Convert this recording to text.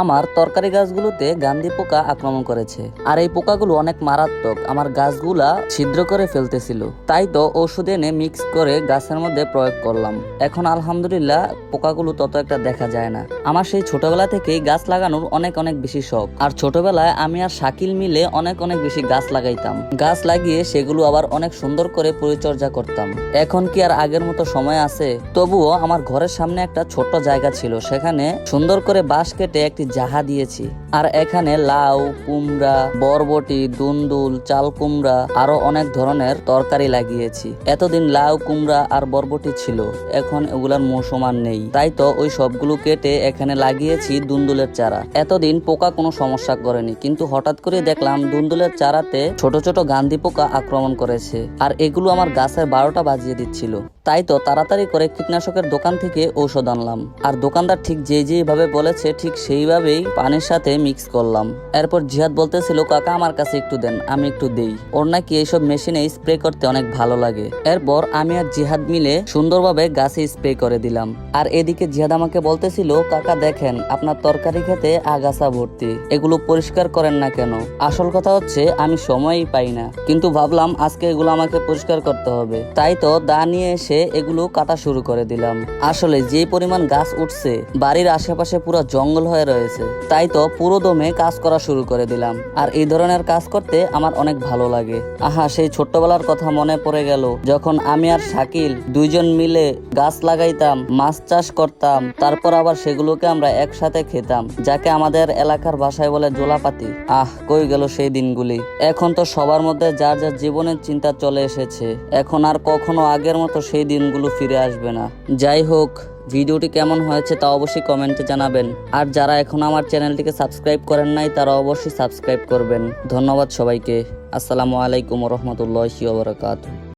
আমার তরকারি গাছগুলোতে গান্ধী পোকা আক্রমণ করেছে। আর এই পোকাগুলো অনেক মারাত্মক। আমার গাছগুলা ছিদ্র করে ফেলতেছিল। তাই তো ওষুধ এনে মিক্স করে গাছের মধ্যে প্রয়োগ করলাম। এখন আলহামদুলিল্লাহ পোকাগুলো তত একটা দেখা যায় না। আমার সেই ছোটবেলা থেকেই গাছ লাগানোর অনেক অনেক বেশি শখ। আর ছোটবেলায় আমি আর শাকিল মিলে অনেক অনেক বেশি গাছ লাগাইতাম। গাছ লাগিয়ে সেগুলো আবার অনেক সুন্দর করে পরিচর্যা করতাম। এখন কি আর আগের মতো সময় আছে? তবুও আমার ঘরের সামনে একটা ছোট্ট জায়গা ছিল। সেখানে সুন্দর করে বাঁশ কেটে একটি জাহা দিয়েছি আর এখানে লাউ, কুমড়া, বরবটি, দুন্দুল, চাল কুমড়া আরও অনেক ধরনের তরকারি লাগিয়েছি। এতদিন লাউ, কুমড়া আর বরবটি ছিল, এখন এগুলার মৌসুম আর নেই। তাই তো ওই সবগুলো কেটে এখানে লাগিয়েছি দুন্দুলের চারা। এতদিন পোকা কোনো সমস্যা করেনি, কিন্তু হঠাৎ করে দেখলাম দুন্দুলের চারাতে ছোট ছোট গান্ধী পোকা আক্রমণ করেছে, আর এগুলো আমার গাছের বারোটা বাজিয়ে দিচ্ছিল। তাই তো তাড়াতাড়ি করে কীটনাশকের দোকান থেকে ঔষধ আনলাম। আর দোকানদার ঠিক যে যেভাবে বলেছে, ঠিক সেইভাবেই পানির সাথে মিক্স করলাম। এরপর জিহাদ বলতেছিল, কাকা, আমার কাছে একটু দেন, আমি একটু দেই। ওর নাকি এইসব মেশিনে স্প্রে করতে অনেক ভালো লাগে। এরপর আমি আর জিহাদ মিলে সুন্দরভাবে গাছে স্প্রে করে দিলাম। আর এদিকে জিহাদ আমাকে বলতেছিল, কাকা, দেখেন, আপনার তরকারি খেতে আগাছা ভর্তি। এগুলো পরিষ্কার করেন না কেন? আসল কথা হচ্ছে, আমি সময়ই পাই না। কিন্তু ভাবলাম, আজকে এগুলো আমাকে পরিষ্কার করতে হবে। তাই তো দা নিয়ে এসে এগুলো কাটা শুরু করে দিলাম। আসলে যে পরিমাণ গাছ উঠছে, বাড়ির আশেপাশে পুরো জঙ্গল হয়ে রয়েছে। তাই তো পুরো দমে কাজ করা শুরু করে দিলাম। আর এই ধরনের কাজ করতে আমার অনেক ভালো লাগে। আহা, সেই ছোট্টবেলার কথা মনে পড়ে গেল, যখন আমি আর শাকিল দুইজন মিলে গাছ লাগাইতাম, মাছ চাষ করতাম, তারপর আবার সেগুলোকে আমরা একসাথে খেতাম, যাকে আমাদের এলাকার ভাষায় বলে জোলাপাতি। আহ, কই গেল সেই দিনগুলি। এখন তো সবার মধ্যে যার যার জীবনের চিন্তা চলে এসেছে। এখন আর কখনো আগের মতো সেই দিনগুলো ফিরে আসবে না। যাই হোক ভিডিওটি কেমন হয়েছে তা অবশ্যই কমেন্টে জানাবেন। আর যারা এখন আমার চ্যানেলটিকে সাবস্ক্রাইব করেন নাই, তারা অবশ্যই সাবস্ক্রাইব করবেন। ধন্যবাদ সবাইকে। আসসালামু আলাইকুম রহমতুল্লাহি ওবরাকাতুহ।